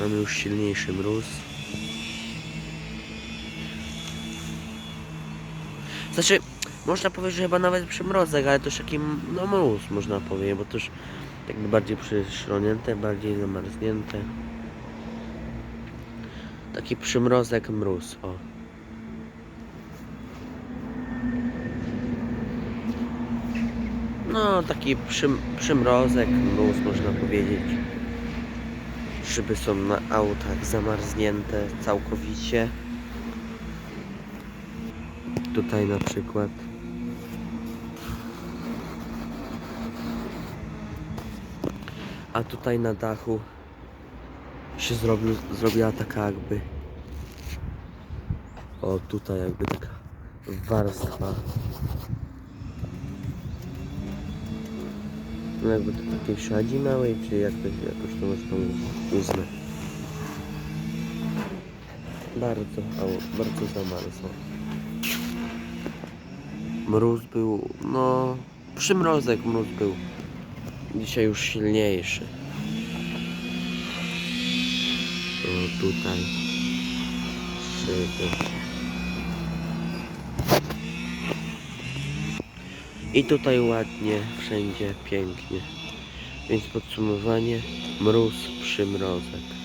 Mamy już silniejszy mróz. Znaczy, można powiedzieć, że chyba nawet przymrozek, ale to już taki no mróz można powiedzieć, bo to już jakby bardziej przyszronięte, bardziej zamarznięte. Taki przymrozek, mróz, o. No, taki przym, przymrozek, mróz można powiedzieć. Szyby są na autach zamarznięte całkowicie. Tutaj na przykład. A tutaj na dachu się zrobił, zrobiła taka jakby. O, tutaj jakby taka warstwa. No jakby to takiej szadzi małej, czy jak to, jakoś to można uznać. Bardzo, o, bardzo zamarzło. Mróz był, no, przymrozek mróz był. Dzisiaj już silniejszy. O, tutaj. Szyby. I tutaj ładnie, wszędzie pięknie. Więc podsumowanie, mróz, przymrozek.